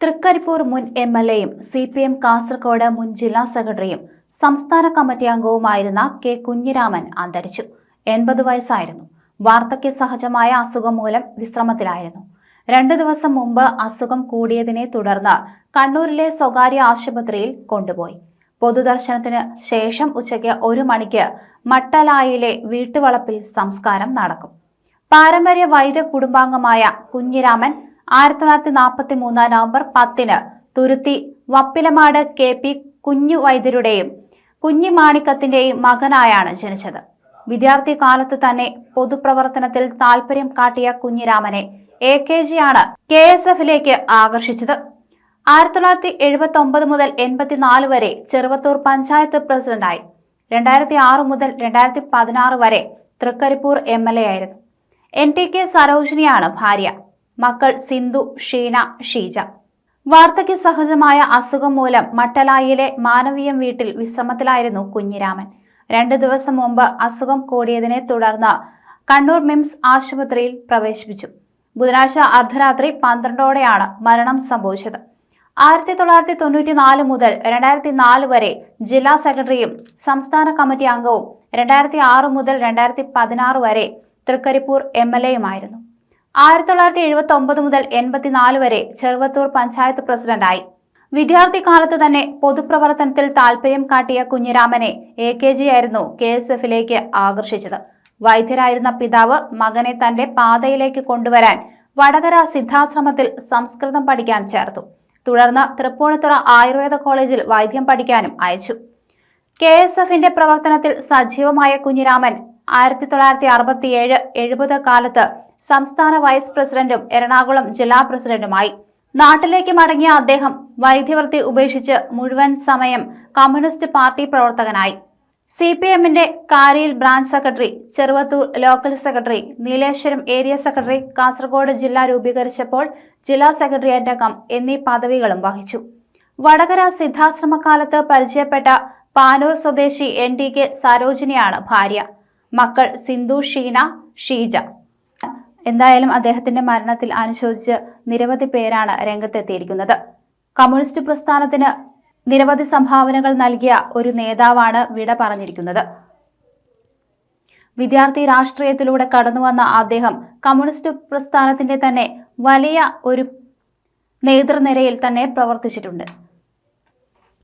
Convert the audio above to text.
തൃക്കരിപ്പൂർ മുൻ M L എയും C P M Kasaragod മുൻ ജില്ലാ സെക്രട്ടറിയും സംസ്ഥാന കമ്മിറ്റി അംഗവുമായിരുന്ന കെ കുഞ്ഞിരാമൻ അന്തരിച്ചു. എൺപത് വയസ്സായിരുന്നു. വാർദ്ധക്യ സഹജമായ അസുഖം മൂലം വിശ്രമത്തിലായിരുന്നു. രണ്ടു ദിവസം മുമ്പ് അസുഖം കൂടിയതിനെ തുടർന്ന് കണ്ണൂരിലെ സ്വകാര്യ ആശുപത്രിയിൽ കൊണ്ടുപോയി. പൊതുദർശനത്തിന് ശേഷം ഉച്ചയ്ക്ക് ഒരു മണിക്ക് മട്ടലായിലെ വീട്ടുവളപ്പിൽ സംസ്കാരം നടക്കും. പാരമ്പര്യ വൈദ്യ കുടുംബാംഗമായ കുഞ്ഞിരാമൻ ആയിരത്തി തൊള്ളായിരത്തി നാൽപ്പത്തി മൂന്ന് നവംബർ പത്തിന് തുരുത്തി വപ്പിലമാട് കെ പി കുഞ്ഞു വൈദ്യരുടെയും കുഞ്ഞു മാണിക്കത്തിന്റെയും മകനായാണ് ജനിച്ചത്. വിദ്യാർത്ഥി കാലത്ത് തന്നെ പൊതുപ്രവർത്തനത്തിൽ താല്പര്യം കാട്ടിയ കുഞ്ഞിരാമനെ എ കെ ജിയാണ് കെ എസ് എഫിലേക്ക് ആകർഷിച്ചത്. ആയിരത്തി തൊള്ളായിരത്തി എഴുപത്തി ഒമ്പത് മുതൽ എൺപത്തിനാല് വരെ ചെറുവത്തൂർ പഞ്ചായത്ത് പ്രസിഡന്റായി. രണ്ടായിരത്തി ആറ് മുതൽ രണ്ടായിരത്തി പതിനാറ് വരെ തൃക്കരിപ്പൂർ എം എൽ എ ആയിരുന്നു. എൻ ടി കെ സരോജിനിയാണ് ഭാര്യ. മക്കൾ സിന്ധു ഷീന ഷീജ. വാർദ്ധക്യ സഹജമായ അസുഖം മൂലം മട്ടലായിലെ മാനവീയം വീട്ടിൽ വിശ്രമത്തിലായിരുന്നു കുഞ്ഞിരാമൻ. രണ്ടു ദിവസം മുമ്പ് അസുഖം കൂടിയതിനെ തുടർന്ന് കണ്ണൂർ മിംസ് ആശുപത്രിയിൽ പ്രവേശിപ്പിച്ചു. ബുധനാഴ്ച അർദ്ധരാത്രി പന്ത്രണ്ടോടെയാണ് മരണം സംഭവിച്ചത്. ആയിരത്തി തൊള്ളായിരത്തി തൊണ്ണൂറ്റി നാല് മുതൽ രണ്ടായിരത്തി നാല് വരെ ജില്ലാ സെക്രട്ടറിയും സംസ്ഥാന കമ്മിറ്റി അംഗവും രണ്ടായിരത്തി ആറ് മുതൽ രണ്ടായിരത്തി പതിനാറ് വരെ തൃക്കരിപ്പൂർ എം എൽ എയുമായിരുന്നു. ആയിരത്തി തൊള്ളായിരത്തി എഴുപത്തി ഒമ്പത് മുതൽ എൺപത്തിനാല് വരെ ചെറുവത്തൂർ പഞ്ചായത്ത് പ്രസിഡന്റായി. വിദ്യാർത്ഥി കാലത്ത് തന്നെ പൊതുപ്രവർത്തനത്തിൽ താൽപര്യം കാട്ടിയ കുഞ്ഞിരാമനെ എ കെ ജി ആയിരുന്നു കെ എസ് എഫിലേക്ക് ആകർഷിച്ചത്. വൈദ്യരായിരുന്ന പിതാവ് മകനെ തന്റെ പാതയിലേക്ക് കൊണ്ടുവരാൻ വടകര സിദ്ധാശ്രമത്തിൽ സംസ്കൃതം പഠിക്കാൻ ചേർത്തു. തുടർന്ന് തൃപ്പൂണിത്തുറ ആയുർവേദ കോളേജിൽ വൈദ്യം പഠിക്കാനും അയച്ചു. കെ എസ് എഫിന്റെ പ്രവർത്തനത്തിൽ സജീവമായ കുഞ്ഞിരാമൻ ആയിരത്തി തൊള്ളായിരത്തി അറുപത്തിയേഴ് എഴുപത് കാലത്ത് സംസ്ഥാന വൈസ് പ്രസിഡന്റും എറണാകുളം ജില്ലാ പ്രസിഡന്റുമായി. നാട്ടിലേക്ക് മടങ്ങിയ അദ്ദേഹം വൈദ്യവൃത്തി ഉപേക്ഷിച്ച് മുഴുവൻ സമയം കമ്മ്യൂണിസ്റ്റ് പാർട്ടി പ്രവർത്തകനായി. സി പി എമ്മിന്റെ കാരിയിൽ branch secretary Cheruvathur local secretary Nileshwaram area secretary Kasaragod ജില്ല രൂപീകരിച്ചപ്പോൾ ജില്ലാ സെക്രട്ടേറിയറ്റ് അംഗം എന്നീ പദവികളും വഹിച്ചു. വടകര സിദ്ധാശ്രമകാലത്ത് പരിചയപ്പെട്ട പാനൂർ സ്വദേശി എൻ ടി കെ സരോജിനിയാണ് ഭാര്യ. മക്കൾ സിന്ധു ഷീന ഷീജ. എന്തായാലും അദ്ദേഹത്തിന്റെ മരണത്തിൽ അനുശോചിച്ച് നിരവധി പേരാണ് രംഗത്തെത്തിയിരിക്കുന്നത്. കമ്മ്യൂണിസ്റ്റ് പ്രസ്ഥാനത്തിന് നിരവധി സംഭാവനകൾ നൽകിയ ഒരു നേതാവാണ് വിട പറഞ്ഞിരിക്കുന്നത്. വിദ്യാർത്ഥി രാഷ്ട്രീയത്തിലൂടെ കടന്നുവന്ന അദ്ദേഹം കമ്മ്യൂണിസ്റ്റ് പ്രസ്ഥാനത്തിന്റെ തന്നെ വലിയ ഒരു നേതൃനിരയിൽ തന്നെ പ്രവർത്തിച്ചിട്ടുണ്ട്.